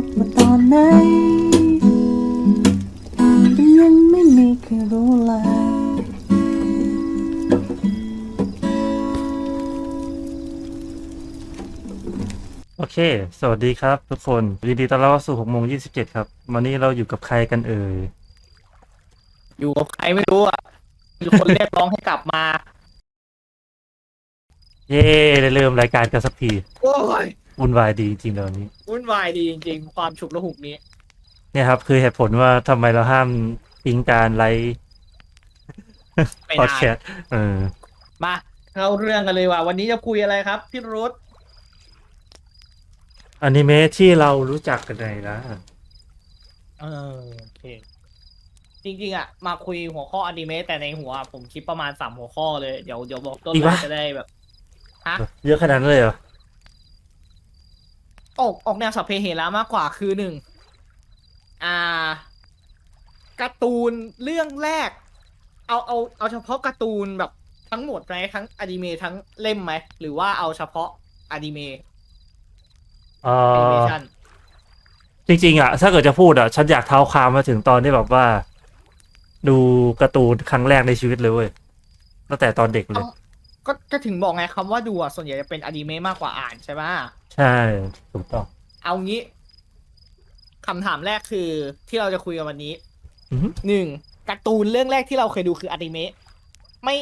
กมาตอนไหนยังไม่มีใครรู้เลยโอเค สวัสดีครับทุกคนยินดีต้อนรับเข้าสู่6โมง27ครับ วันนี้เราอยู่กับใครกันเอ่ย อยู่กับใครไม่รู้อะมีคนเรียกร้องให้กลับมา เย้ได้เริ่มรายการกันสักที โอ้ย วุ่นวายดีจริงๆเดี๋ยวนี้ วุ่นวายดีจริงๆ ความฉุกละหุกนี้ เนี่ยครับ คือเหตุผลว่าทำไมเราห้ามทิ้งการไลฟ์ไม่พอดนานแคสต์เออ มาเข้าเรื่องกันเลยว่า วันนี้จะคุยอะไรครับ พี่รุธอนิเมะที่เรารู้จักกันในนะเออโอเค จริงๆอะ มาคุยหัวข้ออนิเมะแต่ในหัวผมคิดประมาณสามหัวข้อเลย เดี๋ยวเดี๋ยวบอกต้นอีกเลวะยจะได้แบบฮะเยอะขนาดนั้นเลยเหรอ ออกออกแนวสัพเพเหระมากกว่าคือหนึ่งอ่าการ์ตูนเรื่องแรก เอาเอาเอาเฉพาะการ์ตูนแบบทั้งหมดไหมทั้งอนิเมะทั้งเล่มไหมหรือว่าเอาเฉพาะอนิเมะเอ่แอนิเมอชันจริง ๆ อะ ถ้าเกิดจะพูดอะ ฉันอยากเท้าความมาถึงตอนที่แบบว่า ดูการ์ตูนครั้งแรกในชีวิตเลยเว้ยตั้งแต่ตอนเด็กเลย ก็ก็ถึงบอกไงคำว่าดูอะส่วนใหญ่จะเป็นอนิเมะมากกว่าอ่านใช่ไหม ใช่ถูกต้อง เอางี้คำถามแรกคือที่เราจะคุยกันวันนี้อือฮึ หนึ่งการ์ตูนเรื่องแรกที่เราเคยดูคืออนิเมะไม่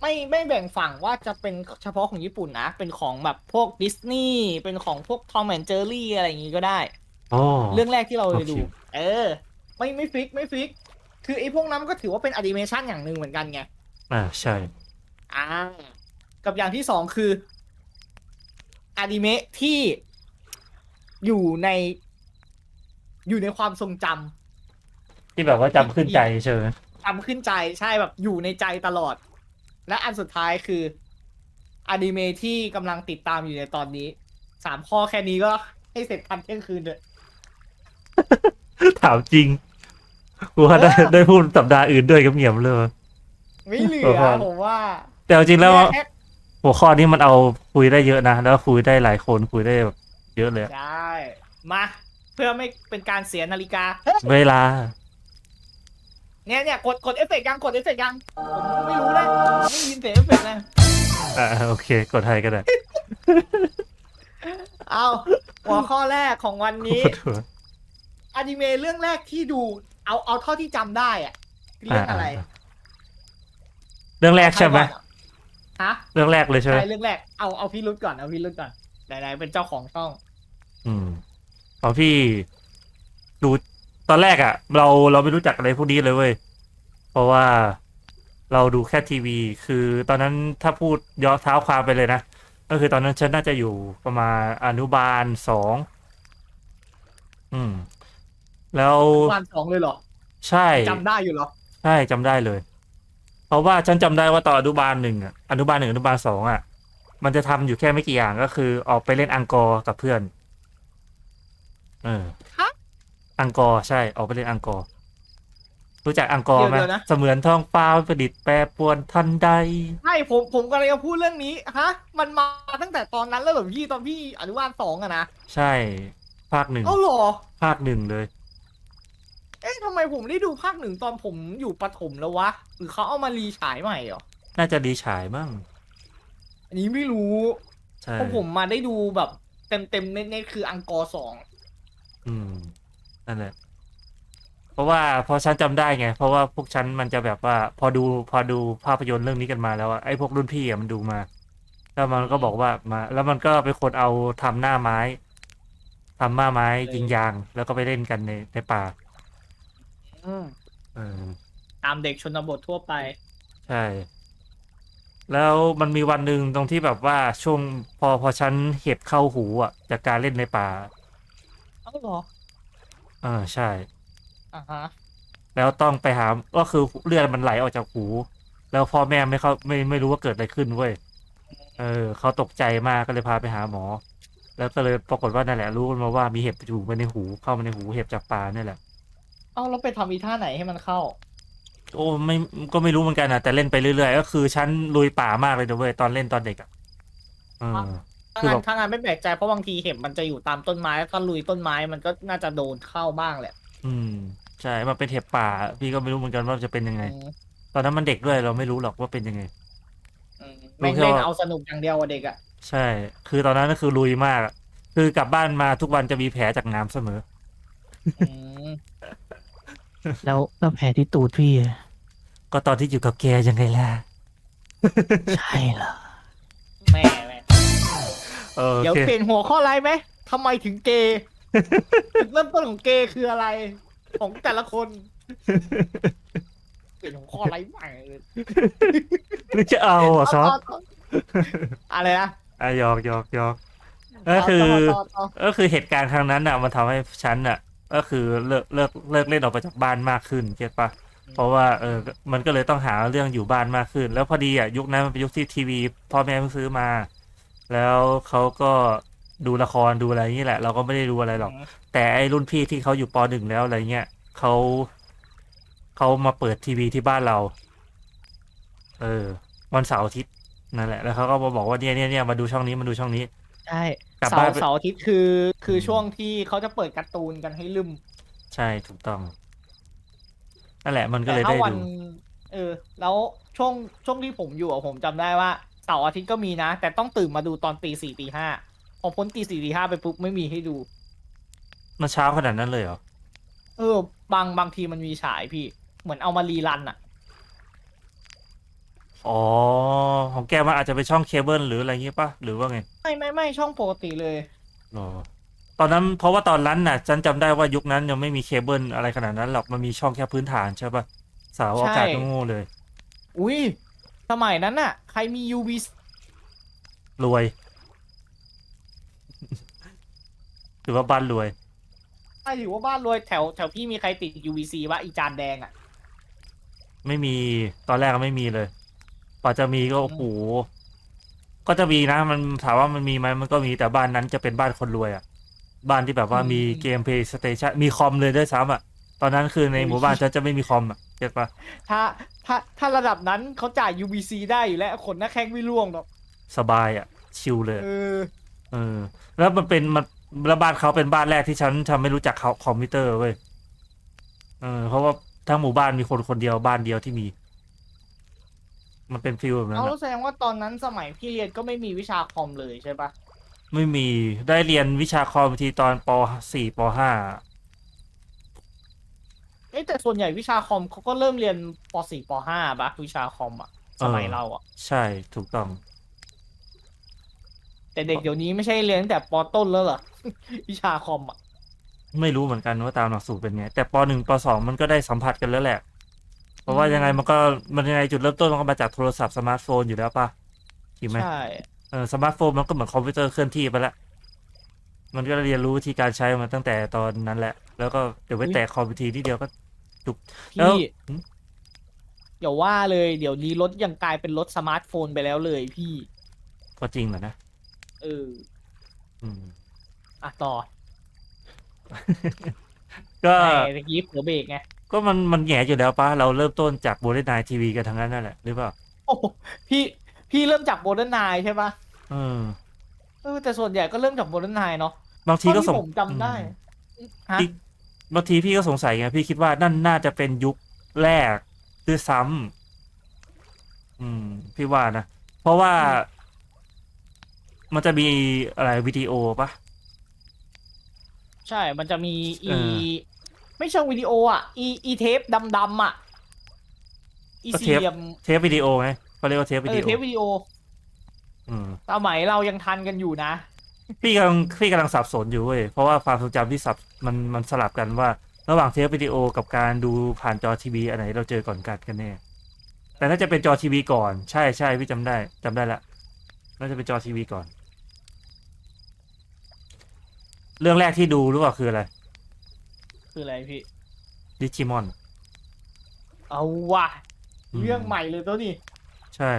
ไม่ไม่แบ่งฝั่งว่าจะเป็นเฉพาะของญี่ปุ่นนะ เป็นของแบบพวกดิสนีย์เป็นของพวกทอมแอนเจอรี่อะไรอย่างงี้ก็ได้ อ๋อ เรื่องแรกที่เราเลยดู โอเค เออ ไม่ไม่ฟิกไม่ฟิก คือไอ้พวกนั้นมันก็ถือว่าเป็นแอนิเมชันอย่างหนึ่งเหมือนกันไง อ่าใช่ อ่า กับอย่างที่สองคือ อนิเมะที่อยู่ใน อยู่ในความทรงจำ ที่แบบว่าจำขึ้นใจใช่ไหมจำขึ้นใจใช่แบบอยู่ในใจตลอด และอันสุดท้ายคืออนิเมะที่กำลังติดตามอยู่ในตอนนี้สามข้อแค่นี้ก็ให้เสร็จทันเที่ยงคืนเลยถามจริงกูว่าได้เออ ได้พูดสัปดาห์อื่นด้วยกับเงียบๆเลย ไม่เหลืโอ้อโหผมว่า แต่เอาจริงแล้วค่ หัวข้อนี้มันเอาคุยได้เยอะนะ แล้วคุยได้หลายคนคุยได้แบบเยอะเลยอะใช่มาเพื่อไม่เป็นการเสียนาฬิกา เวลา เนี่ยเนี่ยกดกดเอฟเฟกต์ยังกดเอฟเฟกต์ยังผมไม่รู้นะไม่ยินเสียงเอฟเฟกต์นะอ่าโอเค กดไทยก็ได้เอาหัวข้อแรกของวันนี้ปวดหัวอนิเมะเรื่องแรกที่ดู เอาเอาเท่าที่จำได้อะเรื่องอะไราเรื่องแรกใช่ไหม ฮะเรื่องแรกเลยใช่ไหมใช่เรื่องแรกเอาเอาพี่รุดก่อนเอาพี่รุดก่อนไหนๆเป็นเจ้าของช่อง อืมพอพี่ดูตอนแรกอะ่ะ เราเราไม่รู้จักอะไรพวกนี้เลยเว้ยเพราะว่าเราดูแค่ทีวี คือตอนนั้นถ้าพูดย้อนเท้าความไปเลยนะก็คือตอนนั้นฉันน่าจะอยู่ประมาณอนุบาลสองอืม แล้ววันสองเลยเหรอใช่จำได้อยู่เหรอ ใช่จำได้เลย เพราะว่าฉันจำได้ว่าตอนอนุบาลหนึ่งอะอนุบาลหนึ่งอนุบาลสองอะ มันจะทำอยู่แค่ไม่กี่อย่างก็คือ ออกไปเล่นอังกอร์กับเพื่อน เออฮะอังกอร์ใช่ ออกไปเล่นอังกอร์รู้จักอังกอร์ไหมเดี๋ยวๆนะเสมือนท้องฟ้าประดิษฐ์แปรปรวนทันใดใช่ผมผมกำลังจะพูดเรื่องนี้ฮะ มันมาตั้งแต่ตอนนั้นแล้วแบบพี่ตอนพี่อนุบาลสองอะนะใช่ ภาคหนึ่งเอ้าเหรอภาคหนึ่งเลย เอ๊ะทำไมผมได้ดูภาคหนึ่งตอนผมอยู่ประถมแล้ววะ หรือเขาเอามารีฉายใหม่เหรอ น่าจะดีฉายมั้งอันนี้ไม่รู้ ใช่เพราะผมมาได้ดูแบบเต็มเต็มๆเน็ตๆคืออังกอร์สอง อืมนั่นแหละ เพราะว่าพอฉันจำได้ไง เพราะว่าพวกฉันมันจะแบบว่า พอดูพอดูภาพยนตร์เรื่องนี้กันมาแล้วอะไอ้พวกรุ่นพี่อะมันดูมา แล้วมันก็บอกว่ามา แล้วมันก็เป็นคนเอาทำหน้าไม้ทำหน้าไม้ยิงยาง แล้วก็ไปเล่นกันในในป่า เออตามเด็กชนบททั่วไป ใช่ แล้วมันมีวันหนึ่งตรงที่แบบว่าช่วงพอพอฉันเห็บเข้าหูอะจากการเล่นในป่าเอ้าเหรอเออใช่ อ่าฮะแล้วต้องไปหาก็คือเลือดมันไหลออกจากหู แล้วพ่อแม่ไม่เข้าไม่ไม่รู้ว่าเกิดอะไรขึ้นเว้ยเออเขาตกใจมากก็เลยพาไปหาหมอ แล้วก็เลยปรากฏว่านั่นแหละรู้มาว่ามีเห็บอยู่ในหูเข้ามาในหูเห็บจากปลาเนี่ยแหละ เอ้าแล้วไปทำอีท่าไหนให้มันเข้า โอ้ไม่ก็ไม่รู้เหมือนกันนะแต่เล่นไปเรื่อยๆก็คือฉันลุยป่ามากเลยนะเว้ยตอนเล่นตอนเด็กอะเออ ถ้าคืองั้แบนบถ้างั้นไม่แปลกใจเพราะบางทีเห็บมันจะอยู่ตามต้นไม้ถ้าลุยต้นไม้มันก็น่าจะโดนเข้าบ้างแหละอืมใช่มันเป็นเห็บป่า พี่ก็ไม่รู้เหมือนกันว่าจะเป็นยังไง อืมตอนนั้นมันเด็กด้วยเราไม่รู้หรอกว่าเป็นยังไง อืมแม่งรู้แค่เล่นว่าเอาสนุกอย่างเดียวอะเด็กอะใช่ คือตอนนั้นก็คือลุยมากอะคือกลับบ้านมาทุกวันจะมีแผลจากน้ำเสมอ อืม แล้วแล้วแผลที่ตูดพี่อะก็ตอนที่อยู่กับแกยังไงล่ะ ใช่เหรอแม่แม่เออเดี๋ยวโอเคเปลี่ยนหัวข้อไลน์ไหมทำไมถึงเกย์ จุดเริ่มต้นของเกย์คืออะไร ของแต่ละคน เปลี่ยนหัวข้อไลน์ใหม่เลยนึกจะเอาอะซอฟต่ต่ออะไรนะอะหยอกหยอกหยอก ก็คือ ต่ต่อต่อ ก็คือเหตุการณ์ครั้งนั้นอะ มันทำให้ฉันอะ ก็คือเลิกเลิกเลิกเล่นออกไปจากบ้านมากขึ้นเก็ตปะเพราะว่าเออมันก็เลยต้องหาเรื่องอยู่บ้านมากขึ้น แล้วพอดีอะยุคนั้นมันเป็นยุคที่ทีวีพ่อแม่เพิ่งซื้อมา แล้วเขาก็ดูละครดูอะไรอย่างนี้แหละ เราก็ไม่ได้ดูอะไรหรอก แต่ไอ้รุ่นพี่ที่เขาอยู่ปหนึ่งแล้วอะไรเงี้ยเขาเขามาเปิดทีวีที่บ้านเรา เออ วันเสาร์อาทิตย์นั่นแหละ แล้วเขาก็มาบอกว่าเนี่ยเนี่ยเนี่ยมาดูช่องนี้มาดูช่องนี้ ใช่ กลับเสาบ้านร์ไปเสาร์อาทิตย์คือ คือช่วงที่เขาจะเปิดการ์ตูนกันให้ลืมใช่ถูกต้องนั่นแหละมันก็แต่เลยถ้าได้วันดูเออ แล้วช่วงช่วงที่ผมอยู่อะผมจำได้ว่าเสาร์อาทิตย์ก็มีนะ แต่ต้องตื่นมาดูตอนตีสี่ตีห้าพอพ้นตีสี่ตีห้าไปปุ๊บไม่มีให้ดูมันเช้าขนาดนั้นเลยเหรอ เออบางบางทีมันมีฉายพี่ เหมือนเอามารีรันอะ อ๋อ ของแกมันอาจจะเป็นช่องเคเบิลหรืออะไรเงี้ยปะหรือว่าไงไม่ไม่ไม่ช่องปกติเลย หรอ ตอนนั้นเพราะว่าตอนนั้นน่ะ ฉันจำได้ว่ายุคนั้นยังไม่มีเคเบิลอะไรขนาดนั้นหรอก มันมีช่องแค่พื้นฐานใช่ปะเสาวอากาศใช่ก็โง่เลย อุ้ยสมัยนั้นน่ะ ใครมี UV รวยหรือว่าบ้านรวยใช่ถือว่าบ้านรวยแถวแถวพี่มีใครติด UVC วะอีจานแดงอะไม่มี ตอนแรกก็ไม่มีเลย กว่าจะมีก็โอ้โหก็จะมีนะ มันถามว่ามันมีไหมมันก็มีแต่บ้านนั้นจะเป็นบ้านคนรวยอะบ้านที่แบบว่ามีเกมเพย์สเตชันมีคอมเลยด้วยซ้ำอะตอนนั้นคือในหมู่บ้านฉันจะไม่มีคอมอะเก็ตปะถ้าถ้าถ้าระดับนั้นเขาจ่าย UVC ได้อยู่แล้วขนหน้าแข้งไม่ร่วงหรอกสบายอะชิลเลยเออเออ แล้วมันเป็นมันแล้วบ้านเขาเป็นบ้านแรกที่ฉันทำไม่รู้จักเขาคอมพิวเตอร์เว้ยเออเพราะว่าทั้งหมู่บ้านมีคนคนเดียวบ้านเดียวที่มี มันเป็นฟิลแบบนั้นเอาอะแล้วแสดงว่าตอนนั้นสมัยพี่เรียนก็ไม่มีวิชาคอมเลยใช่ปะไม่มีได้เรียนวิชาคอมทีตอนปสี่ปห้าเอ้ยแต่ส่วนใหญ่วิชาคอมเขาก็เริ่มเรียนป .4 ป .5 ปะวิชาคอมอะสมัยเราอะใช่ถูกต้อง แต่เด็กเดี๋ยวนี้ไม่ใช่เรียนตั้งแต่ปต้นแล้วเหรอ วิชาคอมอะไม่รู้เหมือนกันว่าตามหลักสูตรเป็นไง แต่ปหนึ่งปสองมันก็ได้สัมผัสกันแล้วแหละ เพราะว่ายังไงมันก็มันยังไงจุดเริ่มต้นมันก็มาจากโทรศัพท์สมาร์ทโฟนอยู่แล้วป่ะจริงไหมใช่เออสมาร์ทโฟนมันก็เหมือนคอมพิวเตอร์เคลื่อนที่ไปแล้วมันก็เรียนรู้วิธีการใช้มาตั้งแต่ตอนนั้นแหละ แล้วก็เดี๋ยวไปแตะคอมพิวทีที่เดียวก็แล้วพี่หืมอย่าว่าเลย เดี๋ยวนี้รถยังกลายเป็นรถสมาร์ทโฟนไปแล้วเลยพี่ก็จริงแหละนะเอออืมอะต่อก็ไอ้ตะกี้เผือเบรกไง ก็มันมันแหง่อยู่แล้วป่ะเราเริ่มต้นจากโบเลนไนทีวีกันทั้งนั้นนั่นแหละหรือเปล่าโอ้โหพี่พี่เริ่มจากโบนันไนใช่ปะเออเออแต่ส่วนใหญ่ก็เริ่มจากโบนันไนเนาะบางทีก็เท่าส่งผมจำได้อืม ฮะอีกบางทีพี่ก็สงสัยไงพี่คิดว่านั่นน่าจะเป็นยุคแรกด้วยซ้ำอืม พี่ว่านะ เพราะว่ามันจะมีอะไรวิดีโอปะ ใช่มันจะมีอีเออ ไม่เชิงวิดีโออะ อีอีเทปดำๆอะ อีก็สี่เทป เหลี่ยมเทปวิดีโอไงเขาเรียกว่าเทปวิเอดีอโอเทปวิดีโออืมสมัยเรายังทันกันอยู่นะ พี่กำลังพี่กำลังสับสนอยู่เว้ยเพราะว่าความทรงจำที่สับมันมันสลับกันว่า ระหว่างเทปวิดีโอกับการดูผ่านจอทีวีอันไหนเราเจอก่อนกันกันแน่เแต่น่าจะเป็นจอทีวีก่อน ใช่ใช่พี่จำได้จำได้ละน่าจะเป็นจอทีวีก่อน เรื่องแรกที่ดูรู้ป่ะคืออะไร คืออะไรพี่ ดิจิมอน เอาว่ะ อืม เรื่องใหม่เลยตัวนี้ใช่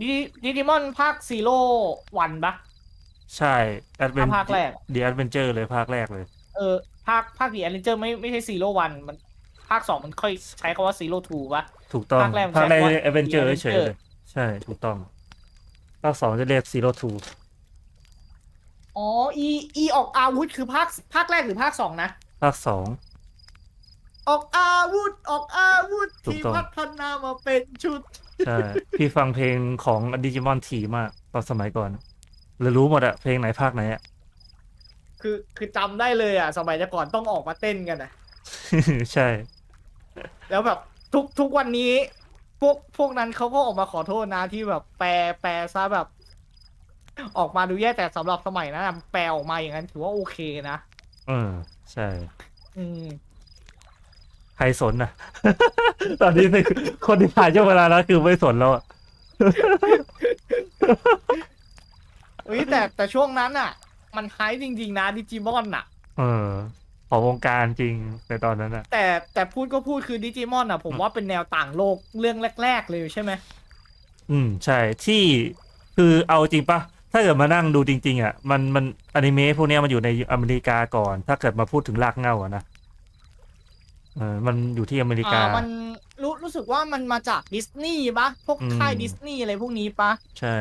ดิดิจิมอนภาคซีโร่วันปะ ใช่แอดเวนภาคแรก เดียแอดเวนเจอร์เลยภาคแรกเลย เออ ภาคภาคดีแอนเจอร์ไม่ไม่ใช่ซีโร่วันมันภาคสองมันค่อยใช้คำว่าซีโร่ทูปะ ถูกต้องภาคแรกมันภาคแรกใช้คำว่าแอดเวนเจอร์ The เฉยๆเลยใช่ถูกต้อง ภาคสองจะเรียกซีโร่ทูอ๋ออีอีออกอาวุธคือภาคภาคแรกหรือภาคสองนะ ภาคสอง ออกอาวุธ ออกอาวุธ ถูกที่ต้อง พัฒนามาเป็นชุด ใช่ พี่ฟังเพลงของดิจิมอนถี่มากตอนสมัยก่อนเลยรู้หมดอะเพลงไหนภาคไหนอะ คือคือจำได้เลยอะ สมัยแต่ก่อนต้องออกมาเต้นกันนะใช่ แล้วแบบทุกทุกวันนี้ พวกพวกนั้นเขาก็ออกมาขอโทษนะที่แบบแปลแปลซะแบบ ออกมาดูแย่แต่สำหรับสมัยนั้นอะแปลออกมาอย่างนั้นถือว่าโอเคนะ เออ ใช่ อืมใครสนนะ ตอนนี้คือคนที่ผ่านช่วงเวลานั้นคือไม่สนแล้วอะเฮ้ยแต่แต่ช่วงนั้นอะ มันไฮป์จริง ๆ นะดิจิมอนอะ เออ ของวงการจริงในตอนนั้นอะแต่แต่พูดก็พูดคือดิจิมอนอะ ผมว่าเป็นแนวต่างโลกเรื่องแรก ๆ เลยใช่ไหม อืม ใช่ที่คือเอาจริงปะ ถ้าเกิดมานั่งดูจริง ๆอะมันมันอนิเมะพวกเนี้ยมันอยู่ในอเมริกาก่อน ถ้าเกิดมาพูดถึงรากเหง้าอะนะเออมันอยู่ที่อเมริกา อ่ามันรู้รู้สึกว่ามันมาจากดิสนีย์ปะพวกอืม ค่ายดิสนีย์อะไรพวกนี้ปะใช่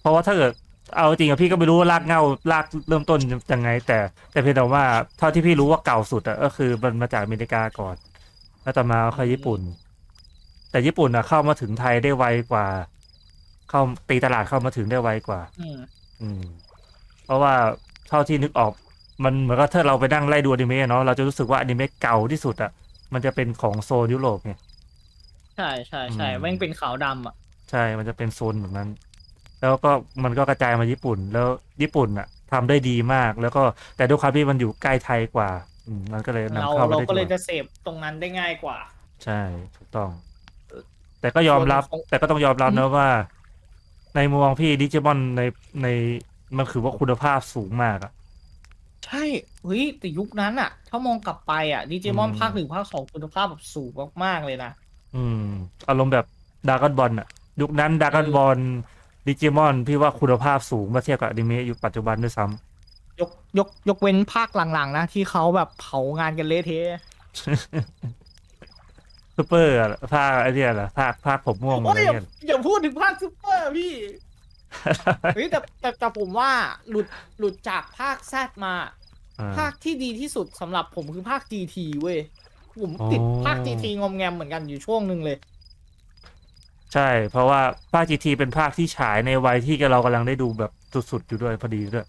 เพราะว่าถ้าเกิดเอาจริงอะพี่ก็ไม่รู้ว่ารากเหง้ารากเริ่มต้นยังไง แต่แต่เพียงแต่ว่าเท่าที่พี่รู้ว่าเก่าสุดอะก็คือมันมาจากอเมริกาก่อน แล้วต่อมาก็ค่อยญี่ปุ่น แต่ญี่ปุ่นอะเข้ามาถึงไทยได้ไวกว่า เข้าตีตลาดเข้ามาถึงได้ไวกว่า อืมอืม เพราะว่าเท่าที่นึกออก มันเหมือนกับถ้าเราไปนั่งไล่ดูอนิเมะเนาะเราจะรู้สึกว่าอนิเมะเก่าที่สุดอะมันจะเป็นของโซนยุโรปไง ใช่ใช่ใช่อืม แม่งเป็นขาวดำอะ ใช่ มันจะเป็นโซนแบบนั้น แล้วก็มันก็กระจายมาญี่ปุ่น แล้วญี่ปุ่นอะทำได้ดีมาก แล้วก็แต่ด้วยความที่มันอยู่ใกล้ไทยกว่าอืมมันก็เลยนำเราเข้ามาเราได้ก็เลยดีกจะว่าเสพตรงนั้นได้ง่ายกว่า ใช่ ถูกต้อง แต่ก็ยอมรับส่วนของแต่ก็ต้องยอมรับอืมนะว่า ในมุมมองพี่ดิจิมอนในในมันคือว่าคุณภาพสูงมากอะ ใช่เฮ้ยแต่ยุคนั้นอะถ้ามองกลับไปอะดิจิมอนอืม ภาคหนึ่งภาคสองคุณภาพแบบสูงมากๆเลยนะ อืม อารมณ์แบบดากอนบอลอะยุคนั้นดากอนเออบอลดิจิมอนพี่ว่าคุณภาพสูงมาเทียบกับอนิเมะยุคปัจจุบันด้วยซ้ำยกยกยกเว้นภาคหลังๆนะที่เขาแบบเผางานกันเละเทะ ซูเปอร์อะภาคไอเดียเหรอภาคภาคผมม่วงอะโอ้ไรยอย่าเงี้ยอย่าพูดถึงภาคซูเปอร์พี่เฮ้ยแต่แต่แต่ผมว่าหลุดหลุดจากภาคแซดมา อ่าภาคที่ดีที่สุดสำหรับผมคือภาค GT เว้ยผมติดอ๋อ ภาค GT งอมแงมเหมือนกันอยู่ช่วงหนึ่งเลย ใช่ เพราะว่าภาค GT เป็นภาคที่ฉายในวัยที่เรากำลังได้ดูแบบสุดๆอยู่ด้วยพอดีด้วย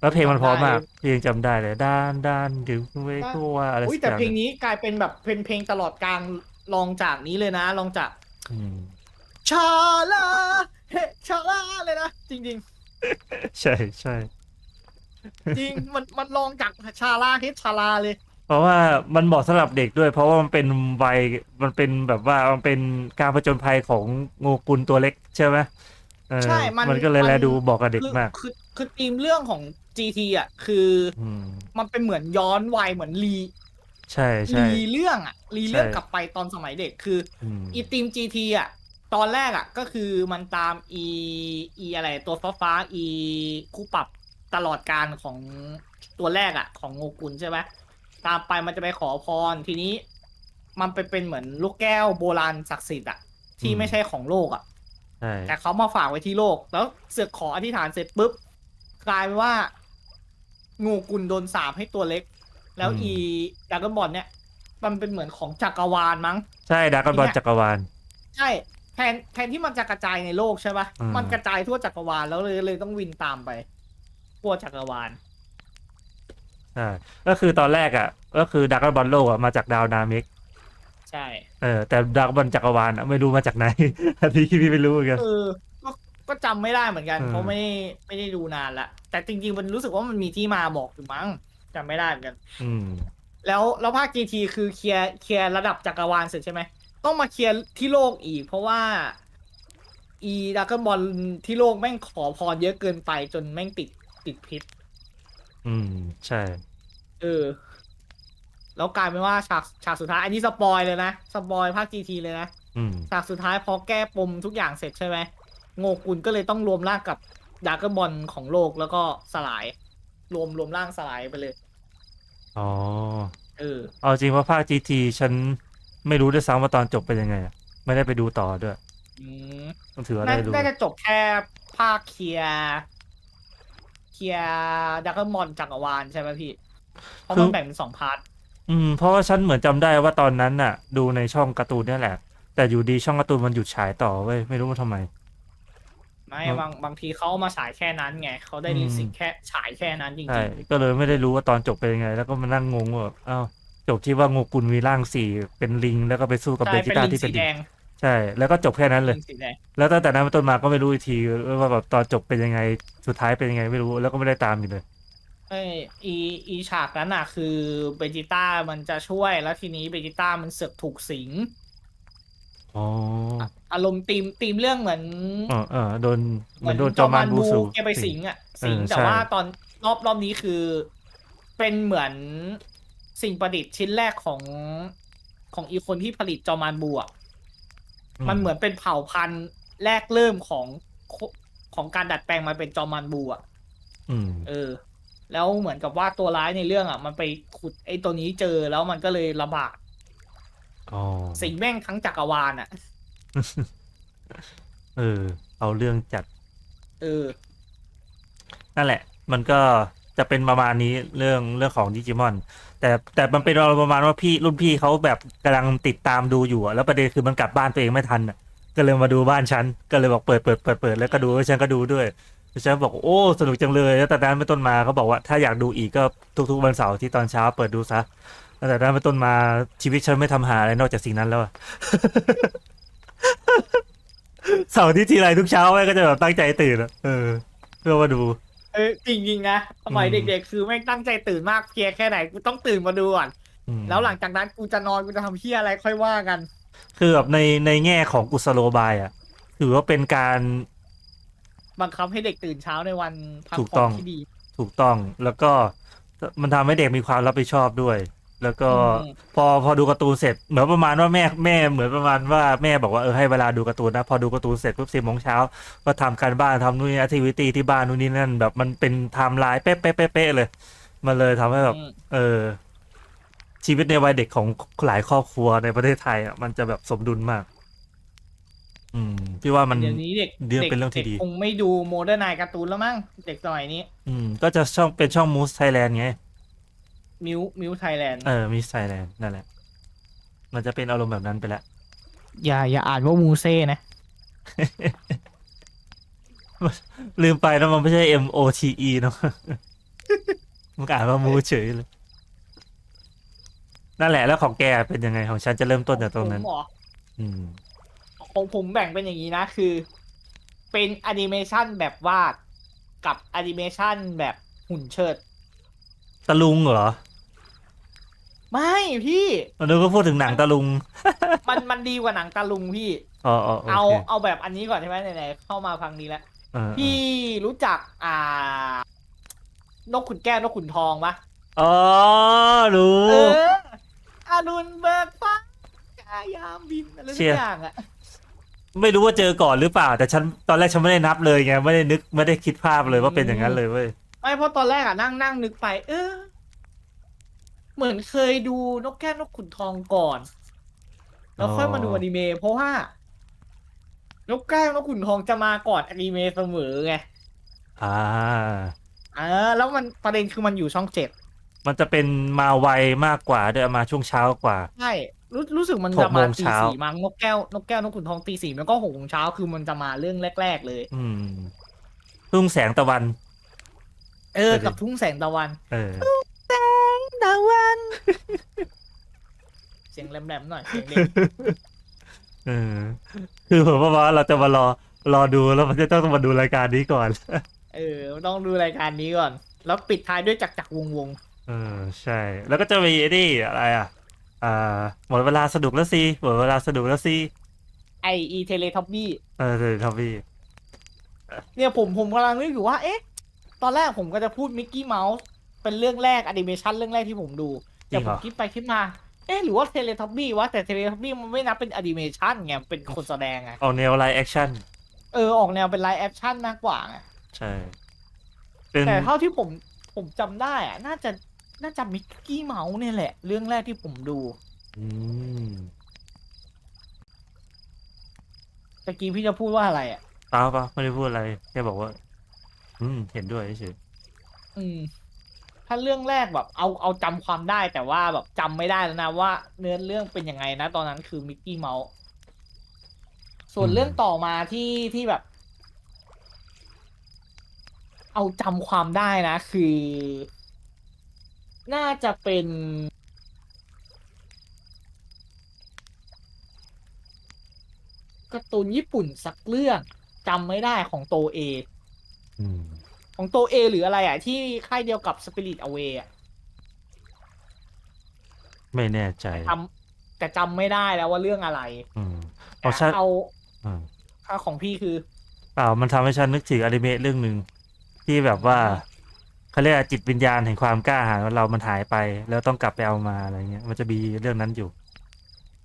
แล้วเพลงมันเพอมากเพลงจำได้เลยด้านด้านดึงเวกัวอะไรอุ้ยสักแต่อย่างเพลงนี้กลายเป็นแบบเป็นเพลงตลอดกลางลองจากนี้เลยนะลองจากอืมชาลาเฮชาลาเลยนะจริง ใช่ใช่ ๆ จริงมันมันลองจากชาลาเฮชาลาเลย เพราะว่ามันเหมาะสำหรับเด็กด้วย เพราะว่ามันเป็นวัยมันเป็นแบบว่ามันเป็นการผจญภัยของงูกุลตัวเล็กใช่ไหมเออใช่มันมันก็เลยมัน แลดูบอกกับเด็กคือมากคือคือธีมเรื่องของ GT อะคืออืมมันเป็นเหมือนย้อนวัยเหมือนรีใช่ใช่ รีเรื่องอะรีเรื่องใช่ กลับไปตอนสมัยเด็กคืออืมอีทีม GT อะตอนแรกอะก็คือมันตามอีอีอะไรตัวฟ้าฟ้าๆอีคู่ปรับตลอดการของตัวแรกอะ ของโงกุลใช่ไหมตามไปมันจะไปขอพรทีนี้ มันไปเป็นเหมือนลูกแก้วโบราณศักดิ์สิทธิ์อะที่ไม่ใช่ของโลกอะ ใช่แต่เขามาฝากไว้ที่โลก แล้วเสือกขออธิษฐานเสร็จปุ๊บ กลายเป็นว่า งูกุลโดนสาปให้ตัวเล็ก แล้วอีดากอนบอลเนี่ย มันเป็นเหมือนของจักรวาลมั้ง ใช่ดากอนบอลเนี่ยจักรวาล ใช่แทนแทนที่มันจะกระจายในโลกใช่ปะอืม มันกระจายทั่วจักรวาลแล้วเลยเลยต้องวินตามไป ทั่วจักรวาลใช่ก็คือตอนแรกอะ ก็คือดากอนบอลโลกอะมาจากดาวนาเมกใช่ เออแต่ดากอนบอลจักรวาลอะไม่รู้มาจากไหน อันนี้พี่ไม่รู้เหมือนกัน เออ ก็ก็จำไม่ได้เหมือนกันอืม เพราะไม่ได้ไม่ได้ดูนานละแต่จริงๆมันรู้สึกว่ามันมีที่มาบอกอยู่มั้งจำไม่ได้เหมือนกัน อืม แล้วแล้วภาค GT คือเคลียร์เคลียร์ระดับจักรวาลเสร็จใช่ไหม ต้องมาเคลียร์ที่โลกอีก เพราะว่า อีดักเกิลบอลที่โลกแม่งขอพรเยอะเกินไปจนแม่งติดติดพิษ อืม ใช่ เออ แล้วกลายเป็นว่าฉากฉากสุดท้าย อันนี้สปอยเลยนะ สปอยภาคจีทีเลยนะ อืม ฉากสุดท้ายพอแก้ปมทุกอย่างเสร็จใช่ไหม โงกุลก็เลยต้องรวมร่างกับดาร์กบอลของโลกแล้วก็สลาย รวมรวมร่างสลายไปเลย อ๋อ เออ เอาจริงว่าภาค GT ฉันไม่รู้ด้วยซ้ำว่าตอนจบเป็นยังไงอะไม่ได้ไปดูต่อด้วย อืมต้องถือว่าน่าได้ดูน่าจะจบแค่ภาคเคลียร์เคลียร์ดาร์กบอลจักรวาลใช่ไหมพี่ เพราะมันแบ่งเป็นสองพาร์ท อืม เพราะว่าฉันเหมือนจำได้ว่าตอนนั้นน่ะ ดูในช่องการ์ตูนเนี่ยแหละ แต่อยู่ดีช่องการ์ตูนมันหยุดฉายต่อเว้ยไม่รู้ว่าทำไม ไม่ครับบางบางทีเขาเอามาฉายแค่นั้นไงเขาได้อืมลิสิทธิ์แค่ฉายแค่นั้นจริงใช่ๆก็เลยไม่ได้รู้ว่าตอนจบเป็นยังไง แล้วก็มานั่งงงว่าแบบอ้าวจบที่ว่างูกุลมีร่างสี่เป็นลิง แล้วก็ไปสู้กับใช่เบจิเป็นต้าลิงที่เป็สีนแดลิงงใช่ แล้วก็จบแค่นั้นเลยลิงสีแดงแล้วตั้งแต่นั้นเป็นต้นมาก็ไม่รู้อีกทีว่าแบบตอนจบเป็นยังไงสุดท้ายเป็นยังไงไม่รู้แล้วก็ไม่ได้ตามอีกเลยเอ้ยอีอีฉากนั้นอะ คือเบจิต้ามันจะช่วยแล้วทีนี้เบจิต้ามันเสือกถูกสิง อ๋ออารมณ์ตีมตีมเรื่องเหมือนเออเออโดนเหมือนโดนจอมมานบูสูแกไปสิงอะสิงเออแต่ใช่ว่าตอนรอบรอบนี้คือ เป็นเหมือนสิ่งประดิษฐ์ชิ้นแรกของของอีคนที่ผลิตจอมานบูอะมันเหมือนเป็นเผ่าพันธุ์แรกเริ่มของของการดัดแปลงมาเป็นจอมานบูอะอืมเออ แล้วเหมือนกับว่าตัวร้ายในเรื่องอะ มันไปขุดไอ้ตัวนี้เจอแล้วมันก็เลยระบาด อ๋อสิงแม่งทั้งจักรวาลอะ เออ เอาเรื่องจัด เออ นั่นแหละ มันก็จะเป็นประมาณนี้เรื่องเรื่องของดิจิมอน แต่แต่มันเป็นประมาณว่าพี่รุ่นพี่เขาแบบกำลังติดตามดูอยู่อะแล้วประเด็นคือมันกลับบ้านตัวเองไม่ทันอะก็เลยมาดูบ้านฉัน ก็เลยบอกเปิดเปิดเปิดเปิดแล้วก็ดูฉันก็ดูด้วยฉันบอกโอ้สนุกจังเลย แล้วแต่นั้นเป็นต้นมาเขาบอกว่าถ้าอยากดูอีกก็ทุกๆวันเสาร์ที่ตอนเช้าเปิดดูซะ แล้วแต่นั้นเป็นต้นมาชีวิตฉันไม่ทำหาอะไรนอกจากสิ่งนั้นแล้วอะเสาร์อาที่ทีไรทุกเช้าแม่งก็จะแบบตั้งใจตื่นอะเออ เพื่อมาดู เออจริงๆนะสมัยอืมเด็กๆ คือแม่งตั้งใจตื่นมากเพลียแค่ไหนกูต้องตื่นมาดูก่อนอืมแล้วหลังจากนั้นกูจะนอนกูจะทำเพี้ยอะไรค่อยว่ากัน คือแบบในในแง่ของกุศโลบายอะถือว่าเป็นการบังคับให้เด็กตื่นเช้าในวันพักถูกผ่ต้ออนงที่ดี ถูกต้องแล้วก็มันทำให้เด็กมีความรับผิดชอบด้วย แล้วก็อืมพอพอดูการ์ตูนเสร็จเหมือนประมาณว่าแม่แม่เหมือนประมาณว่าแม่บอกว่าเออให้เวลาดูการ์ตูนนะพอดูการ์ตูนเสร็จปุ๊บสิบโมงเช้าก็ทำการบ้านทำนู่นนี่แอคทิวิตี้ที่บ้านนู่นนี่นั่นแบบมันเป็นไทม์ไลน์เป๊ะเป๊ะเป๊ะเป๊ะเลย มันเลยทำให้แบบอืมเออ ชีวิตในวัยเด็กของหลายครอบครัวในประเทศไทยอะมันจะแบบสมดุลมาก อืมพี่ว่ามันเดี๋ยวนี้เด็กเรื่องเป็นเรื่องที่ดีคงไม่ดูโมเดิร์นไนการ์ตูนแล้วมั้งเด็กสมัยนี้ อืม ก็จะช่องเป็นช่องมูสไทยแลนด์ไง มิวมิวไทยแลนด์เออมิสไทยแลนด์นั่นแหละ มันจะเป็นอารมณ์แบบนั้นไปแล้ว อย่าอย่าอ่านว่ามูเซ่นะ ลืมไปนะมันไม่ใช่ M O T E เนาะมันอ่านว่ามูเฉยเลย นั่นแหละแล้วของแกเป็นยังไงของฉันจะเริ่มต้นจากตรงนั้น ผมเหรออืม ของผมแบ่งเป็นอย่างนี้นะ คือ เป็นแอนิเมชันแบบวาด กับแอนิเมชันแบบหุ่นเชิด ตะลุงเหรอ ไม่พี่มันนึกว่าพูดถึงหนังตะลุง มันมันดีกว่าหนังตะลุงพี่ อ๋ออ๋อโอเอาเคเอาแบบอันนี้ก่อนใช่ไหมไหนๆเข้ามาฟังนี้แล้ว เออพี่รู้จักอ่า นกขุนแก้วนกขุนทองปะอ๋อ รู้ เอออารุณเบิกฟ้ากายามบินอะไรทุเชี่กย อย่างอะไม่รู้ว่าเจอก่อนหรือเปล่า แต่ฉันตอนแรกฉันไม่ได้นับเลยไง ไม่ได้นึก ไม่ได้คิดภาพเลยว่าเป็นอย่างนั้นเลยเว้ย ไม่เพราะตอนแรกอะนั่งนั่งนึกไป เออ เหมือนเคยดูนกแก้วนกขุนทองก่อน แล้วค่อยมาดูอ๋ออนิเมะเพราะว่า นกแก้วนกขุนทองจะมาก่อนอนิเมะเสมอไงอ่าเออแล้วมันประเด็นคือมันอยู่ช่องเจ็ดมันจะเป็นมาไวมากกว่าด้วยมาช่วงเช้ากว่า ใช่รู้รู้สึกมันหจะกโมมางตีเช้าสี่มั้งนกแก้วนกแก้วนกขุนทองตีสี่มันก็หกโมงเช้าคือมันจะมาเรื่องแรก ๆ เลย อืม ทุ่งแสงตะวัน เออเออดิกับทุ่งแสงตะวัน เออ ตะวันเสียงแหลมๆหน่อยเสียงเด็กเออคือผมว่าเราจะมารอรอดูแล้วมันจะต้องมาดูรายการนี้ก่อน เออต้องดูรายการนี้ก่อน แล้วปิดท้ายด้วยจักรจักรวงวงเออใช่ แล้วก็จะมีไอ้นี่อะไรอะอ่าหมดเวลาสนุกแล้วสิหมดเวลาสนุกแล้วสิไออีเทเลท็อปบี้เออเลยครับพี่เนี่ยผมผมกำลังนึกอยู่ว่า เอ๊ะ ตอนแรกผมก็จะพูดมิกกี้เมาส์ เป็นเรื่องแรกแอนิเมชันเรื่องแรกที่ผมดูจริแต่งผเหรมอคิดไปคิดมา เอ๊ะหรือว่าเทเลท็อปบี้วะแต่เทเลท็อปบี้มันไม่นับเป็นแอนิเมชันไงเป็นคนแสดงไงออกแนวไลฟ์แอคชั่นเออออกแนวเป็นไลฟ์แอคชั่นมากกว่าไงใช่เป็นแต่เท่าที่ผมผมจำได้อะน่าจะน่าจะมิกกี้เมาส์เนี่ยแหละ เรื่องแรกที่ผมดูอืมตะกี้พี่จะพูดว่าอะไรอะเปล่าเปล่าไม่ได้พูดอะไร แค่บอกว่า อืม เห็นด้วยเฉยอืม ถ้าเรื่องแรกแบบเอาเอาจำความได้แต่ว่าแบบจำไม่ได้แล้วนะว่า เนื้อเรื่องเป็นยังไงนะ ตอนนั้นคือมิกกี้เมาส์ส่วนเรื่องต่อมาที่ที่แบบ เอาจำความได้นะ คือ น่าจะเป็น การ์ตูนญี่ปุ่นสักเรื่องจำไม่ได้ของโตเอ อืม ของโตเอหรืออะไรอะ ที่ค่ายเดียวกับ Spirit Away อะไม่แน่ใจจำแต่จำไม่ได้แล้วว่าเรื่องอะไรอืมแต่เอาฉันเอาอืมค่าของพี่คือ เปล่ามันทำให้ฉันนึกถึงอนิเมะเรื่องหนึ่งที่แบบว่าเขาเรียกว่าจิตวิญญาณแห่งความกล้าหาญของเรามันหายไป แล้วต้องกลับไปเอามาอะไรเงี้ย มันจะมีเรื่องนั้นอยู่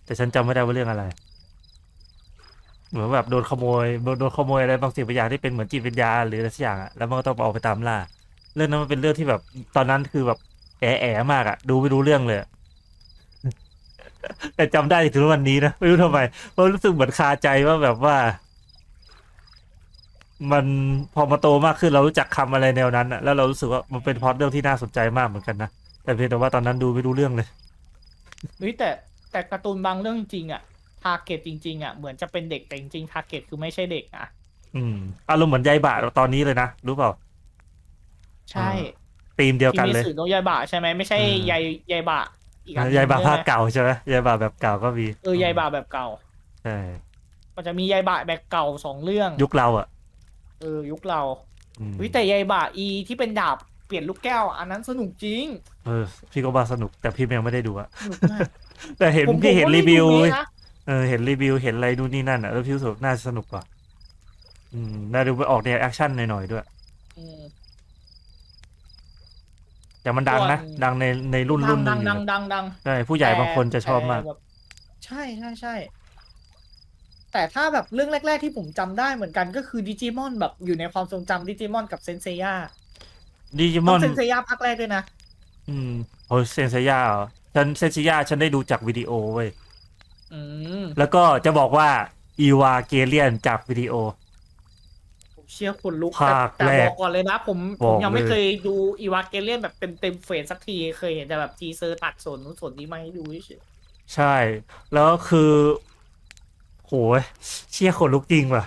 แต่ฉันจำไม่ได้ว่าเรื่องอะไร เหมือนแบบโดนขโมยโดนโดนขโมยอะไรบางสิ่งบางอย่างที่เป็นเหมือนจิตวิญญาณหรืออะไรสักอย่างอะแล้วมันก็ต้องออกไปตามล่าเรื่องนั้นมันเป็นเรื่องที่แบบตอนนั้นคือแบบแอะแอะมากอะดูไม่รู้เรื่องเลย แต่จำได้ถึงวันนี้นะไม่รู้ทำไมเพราะรู้สึกเหมือนคาใจว่าแบบว่า มันพอมาโตมากขึ้นเรารู้จักคำอะไรแนวนั้นอะแล้วเรารู้สึกว่ามันเป็นพอตเรื่องที่น่าสนใจมากเหมือนกันนะแต่เพียงแต่ว่าตอนนั้นดูไม่รู้เรื่องเลยเฮ้ยแต่แต่การ์ตูนบางเรื่องจริงอะ ร์เก็ตจริงๆอะเหมือนจะเป็นเด็กแต่จริงๆทาร์เก็ตคือไม่ใช่เด็กอะ อืมอารมณ์เหมือนยายบะตอนนี้เลยนะรู้เปล่าใช่ธีมเดียวที่กันมีเลยสื่อโนยายบะใช่ไหมไม่ใช่อืมยายยายบะอีกอันหนึ่งยายบะใช่ไหมภาคเก่าใช่ไหมยายบะแบบเก่าก็มีเออยายบะแบบเก่าใช่มันจะมียายบะแบบเก่าสองเรื่อง ยุคเราอะเออยุคเราอืมเฮ้ยแต่ยายบะอีที่เป็นดาบเปลี่ยนลูกแก้ว อันนั้นสนุกจริง เออ พี่ก็ว่าสนุกแต่พี่ยังไม่ได้ดูอะสนุกมากแต่เห็นผมพี่เห็นผมก็รีวิวได้ดูนะ เออเห็นรีวิวเห็นอะไรนู่นนี่นั่นอะแล้วพี่รู้สึกน่าสนุกกว่า อืมน่าดูไปออกแนวแอคชั่นหน่อยๆด้วย อืม แต่มันดังนะ ส่วน ดังในในรุ่นรุ่นหดันึ่งงดังอยู่ดังดัง ใช่ผู้ใหญ่บางคนจะชอบมาก แต่แบบใช่ใช่ใช่แต่ถ้าแบบเรื่องแรก ๆ ที่ผมจำได้เหมือนกันก็คือดิจิมอนแบบอยู่ในความทรงจำดิจิมอนกับเซนเซียดิจิมต้ออนงเซนเซียภาคแรกด้วยนะ อืมโอ้เซนเซียเหรอฉันเซนเซียฉันได้ดูจากวิดีโอเว้ย อืมแล้วก็จะบอกว่าอีวาเกเลียนจากวิดีโอ ผมเชื่อคนลุกภาคแต่แรแต่กบอกก่อนเลยนะ ผมบผอมกยังไม่เลย เคยดูอีวาเกเลียนแบบเต็มเต็มๆเฟสสักทีเคยเห็นแต่แบบทีเซอร์ตัดส่วนนู้นส่วนนี้มาให้ดูเฉยใช่ แล้วคือโหยเชี่ยขนลุกจริงว่ะ